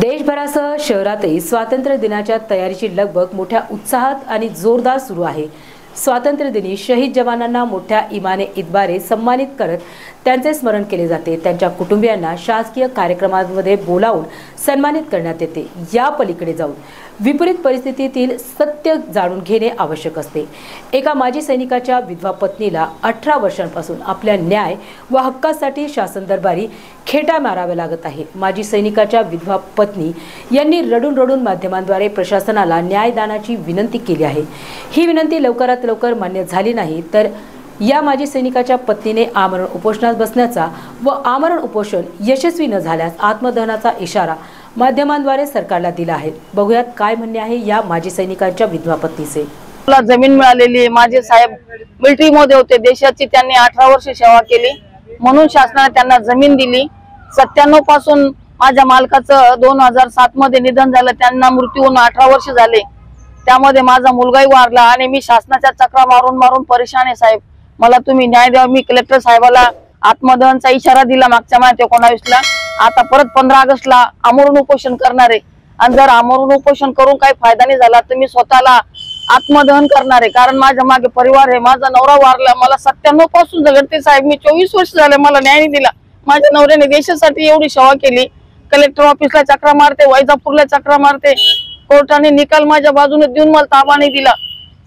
देशभरासह शहरातही स्वातंत्र्य दिनाच्या तयारीची लगबग मोठ्या उत्साहात आणि जोरदार सुरू आहे. स्वातंत्र्य दिनी शहीद जवानांना मोठ्या इमाने इतबारे सन्मानित करत त्यांचे स्मरण केले जाते. त्यांच्या कुटुंबियांना शासकीय कार्यक्रमांमध्ये बोलावून सन्मानित करण्यात येते. या पलीकडे जाऊन विपरीत परिस्थितीतील सत्य जाणून घेणे आवश्यक असते. एका माजी सैनिकाच्या विधवा पत्नीला अठरा वर्षांपासून आपल्या न्याय व हक्कासाठी शासन दरबारी खेटा माराव्या लागत आहे. माजी सैनिकाच्या विधवा पत्नी यांनी रडून रडून माध्यमांद्वारे प्रशासनाला न्यायदानाची विनंती केली आहे. ही विनंती लवकरात लवकर मान्य झाली नाही तर या माजी सैनिकाच्या पत्नीने आमरण उपोषणात बसण्याचा व आमरण उपोषण यशस्वी न झाल्यास आत्मदहनाचा इशारा माध्यमांद्वारे सरकारला दिला आहे. बघूयात काय म्हणणे आहे या माजी सैनिकांच्या विधवा पत्नीचे. मला जमीन मिळालेली आहे. माझे साहेब मिलिटरी मध्ये होते. देशाची त्यांनी अठरा वर्ष सेवा केली. म्हणून शासनाने त्यांना जमीन दिली. सत्त्याण्णवपासून माझ्या मालकाचं दोन हजार सात मध्ये निधन झालं. त्यांना मृत्यू होऊन अठरा वर्ष झाले. त्यामध्ये माझा मुलगाही वारला आणि मी शासनाच्या चक्रा मारून मारून परेशान आहे साहेब. मला तुम्ही न्याय द्यावा मी कलेक्टर साहेबाला आत्मदहनचा इशारा दिला मागच्या महिन्यात एकोणावीसला. आता परत पंधरा ऑगस्टला आमरण उपोषण करणार आहे. आणि जर आमरण उपोषण करून काही फायदा नाही झाला तर मी स्वतःला आत्मदहन करणार आहे. कारण माझ्या मागे परिवार आहे. माझा नवरा वारला. मला सत्त्याण्णवपासून झगडते साहेब. मी चोवीस वर्ष झाले मला न्याय नाही दिला. माझ्या नवऱ्याने देशासाठी एवढी सेवा केली. कलेक्टर ऑफिसला चक्रा मारते वैजापूरला चक्रा मारते. कोर्टाने निकाल माझ्या बाजूने देऊन मला ताबा नाही दिला.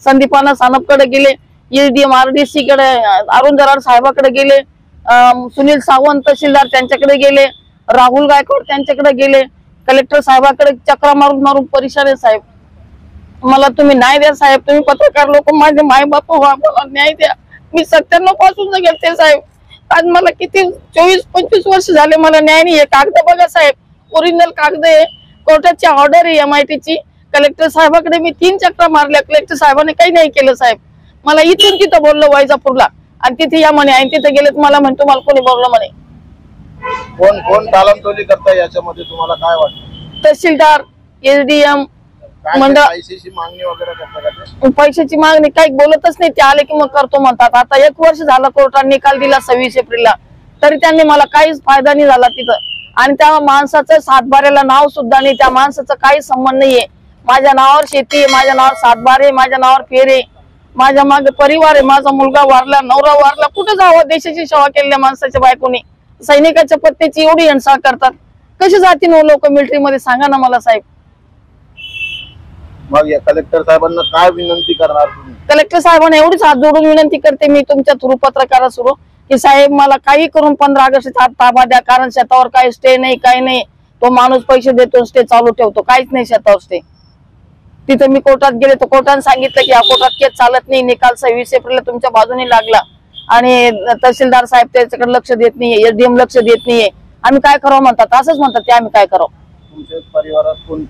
संदीपाना सानपकडे गेले. एसडीएम आरडीसी कडे अरुण दराड साहेबाकडे गेले. सुनील सावंत तहसीलदार त्यांच्याकडे गेले. राहुल गायकवाड त्यांच्याकडे गेले. कलेक्टर साहेबाकडे चक्रा मारून मारून परेशान आहे साहेब. मला तुम्ही न्याय द्या साहेब. तुम्ही पत्रकार लोक माझे माय बाप व्हा मला न्याय द्या. मी सत्त्याण्णवपासून घेते साहेब. आज मला किती चोवीस पंचवीस वर्ष झाले मला न्याय नाही कागद बघा साहेब. ओरिजिनल कागद आहे. कोर्टाची ऑर्डर आहे एम आय ची. कलेक्टर साहेबाकडे मी तीन चक्रा मारल्या. कलेक्टर साहेबांनी काही नाही केलं साहेब. मला इथून तिथं बोललो वैजापूरला. आणि तिथे या म्हणे आणि तिथे गेले मला म्हणतो मला कोणी बोललं म्हणे? कोण कोण तालमतोली करता याच्यामध्ये तुम्हाला काय वाटतं? तहसीलदार एसडीएम मंडळ- पैशाची मागणी वगैरे करता का ते? पैशाची मागणी काही बोलतच नाही. ते आले की मग करतो म्हणतात. आता एक वर्ष झालं कोर्टाने निकाल दिला सव्वीस एप्रिलला. तरी त्यांनी मला काहीच फायदा नाही झाला तिथं. आणि त्या माणसाचं सातबाऱ्याला नाव सुद्धा नाही. त्या माणसाचं काही संबंध नाहीये. माझ्या नावावर शेती आहे. माझ्या नावावर सातबारे आहे, माझ्या नावावर फेरे माझ्या मागे परिवार आहे. माझा मुलगा वारला नवरा वारला. कुठं जावं? देशाची सेवा केलेल्या माणसाच्या बायकोने. सैनिकाच्या पत्नीची एवढी हिंसा करतात. कशी जातील लोक मिलिटरीमध्ये सांगा ना मला साहेब. मग या कलेक्टर साहेबांना काय विनंती करणार तुम्ही? कलेक्टर साहेबांना एवढीच हात जोडून विनंती करते मी तुमच्या थ्रू पत्रकारा सुरू. की साहेब मला काही करून पंधरा ऑगस्ट हात ताबा द्या कारण शेतावर काही स्टे नाही काही नाही. तो माणूस पैसे देतो स्टे चालू ठेवतो काहीच नाही शेतावर स्टे तिथं मी कोर्टात गेले तर कोर्टाने सांगितलं की या कोर्टात केस चालत नाही. निकाल सव्वीस एप्रिलला तुमच्या बाजूने लागला. आणि तहसीलदार साहेब त्याच्याकडे लक्ष देत नाहीये एसडीएम लक्ष देत नाहीये. आम्ही काय करावं म्हणतात? असंच म्हणतात ते आम्ही काय करावं? तुमच्या परिवारात कोण कोण